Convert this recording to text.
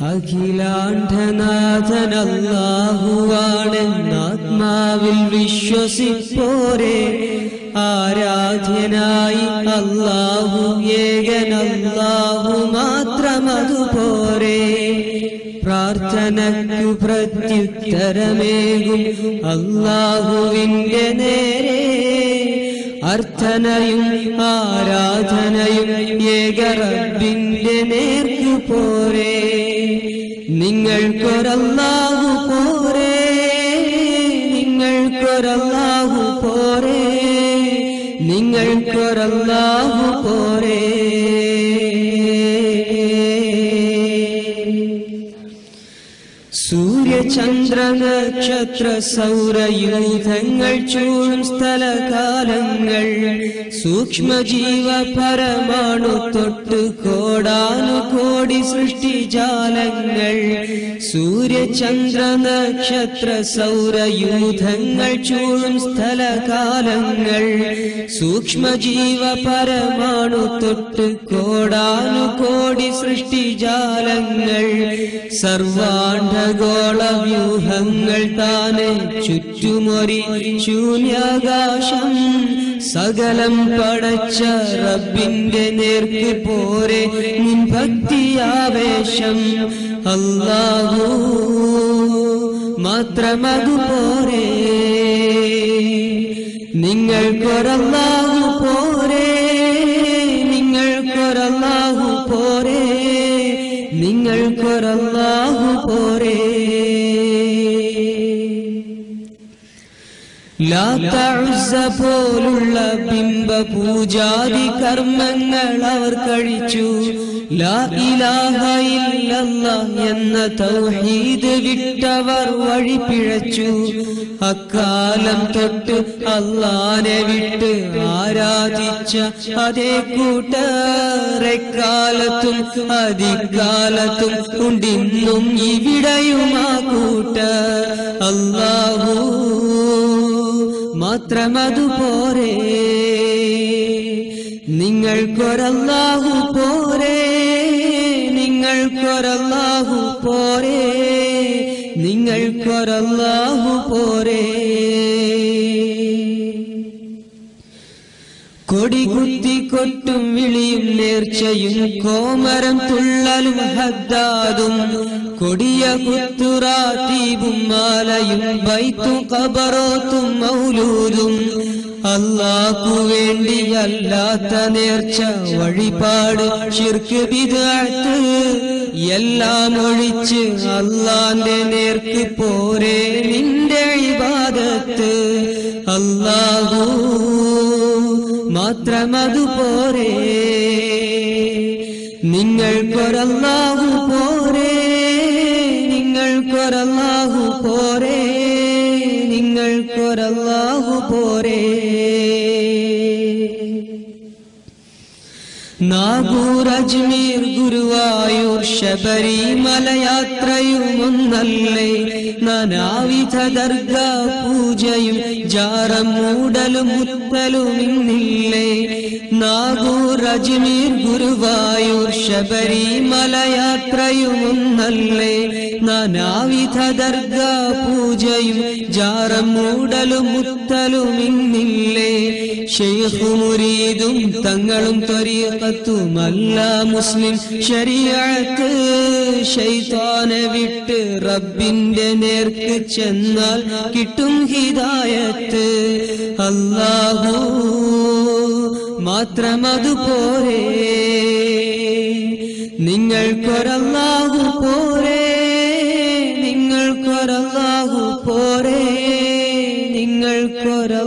അഖിലാണ്ഡനാഥനല്ലാഹുവാണെന്നാത്മാവിൽ വിശ്വസിപ്പോരെ. ആരാധ്യനായി അല്ലാഹു ഏകനല്ലാഹു മാത്രമതുപോരെ പ്രാർത്ഥനയ്ക്കു പ്രത്യുത്തരമേകും അല്ലാഹുവിന്റെ നേരെ. അർത്ഥനയും ആരാധനയും ഏകറബിന്റെ നേർക്കു പോരെ നിങ്ങൾക്കൊരല്ലാഹു സൂര്യചന്ദ്ര നക്ഷത്ര സൗരയൂഥങ്ങൾ ചൂഴും സ്ഥലകാലങ്ങൾ. സൂക്ഷ്മജീവ പരമാണു തൊട്ട് കോടാനു കോടി സൃഷ്ടിജാലങ്ങൾ. സൂര്യചന്ദ്ര നക്ഷത്ര സൗരയൂഥങ്ങൾ ചൂഴും സ്ഥലകാലങ്ങൾ. സൂക്ഷ്മജീവ പരമാണു തൊട്ട് കോടാനു കോടി സൃഷ്ടിജാലങ്ങൾ. സർവാണ്ഡഗോള വ്യൂഹങ്ങൾ താനെ ചുറ്റുമൊരി ശൂന്യാകാശം. സകലം പടച്ച റബ്ബിന്റെ നേർക്ക് പോരെ നിൻ ഭക്തിയാവേശം അല്ലാഹു മാത്രമതു പോരെ. നിങ്ങൾക്കൊരല്ലാഹു പോരെ. നിങ്ങൾക്കൊരല്ലാഹു പോരെ. നിങ്ങൾക്കൊരല്ലാഹു ലാത്തഴുസ പോലുള്ള ബിംബ പൂജാതി കർമ്മങ്ങൾ അവർ കഴിച്ചു. ലാ ഇലാഹ എന്ന തൗഹീദ് വിട്ടവർ വഴി പിഴച്ചു. അക്കാലം തൊട്ട് അള്ളാനെ വിട്ട് ആരാധിച്ച അതേ കൂട്ടറെക്കാലത്തും അധികാലത്തും ഉണ്ടിന്നും ഇവിടെയും ആ കൂട്ട അല്ലാഹു മാത്രമതു പോരെ നിങ്ങൾക്കൊരല്ലാഹു പോരെ. നിങ്ങൾക്കൊരല്ലാഹു പോരെ. നിങ്ങൾക്കൊരല്ലാഹു പോരെ. കൊടികുത്തി കൊട്ടും വിളിയും നേർച്ചയും കോമരം തുള്ളലും ഹദ്ദാദും കൊടിയ കുത്തുറാത്തീബും മാലയും ബൈത്തും കബറോത്തും മൗലൂരും അല്ലാക്കു വേണ്ടി അല്ലാത്ത നേർച്ച വഴിപാട് ശിർക്ക് എല്ലാം ഒഴിച്ച് അല്ലാന്റെ നേർക്ക് പോരെ നിന്റെ ഇബാദത്ത്. അല്ലാഹു മാത്രമതു പോരെ നിങ്ങൾക്കൊരല്ലാഹു പോരെ. നിങ്ങൾക്കൊരല്ലാഹു പോരേ നിങ്ങൾക്കൊരല്ലാഹു പോരെ. നാഗൂർ അജ്മീർ ഗുരുവായൂർ ശബരിമലയാത്രയും ഒന്നല്ലേ നാനാവിധ ദർഗ പൂജയും ജാറം മൂടലും മുത്തലും ഇന്നില്ലേ? നാഗൂർ അജ്മീർ ഗുരുവായൂർ ശബരിമലയാത്രയും ഒന്നല്ലേ നാനാവിധ ദർഗ പൂജയും ജാറം മൂടലും മുത്തലും ഇന്നില്ലേ? ഷെയ്ഖു മുരീദും തങ്ങളും ത്വരീഖത്തുമല്ല മുസ്ലിം ശരിയാക്ക് ശൈത്താനെ വിട്ട് റബ്ബിന്റെ നേർക്ക് ചെന്നാൽ കിട്ടും ഹിതായത്ത് അല്ലാഹു മാത്രമതു പോരെ. നിങ്ങൾക്കൊരല്ലാഹു പോരെ. നിങ്ങൾക്കൊരല്ലാഹു പോരെ. നിങ്ങൾക്കൊരല്ലാഹു പോരെ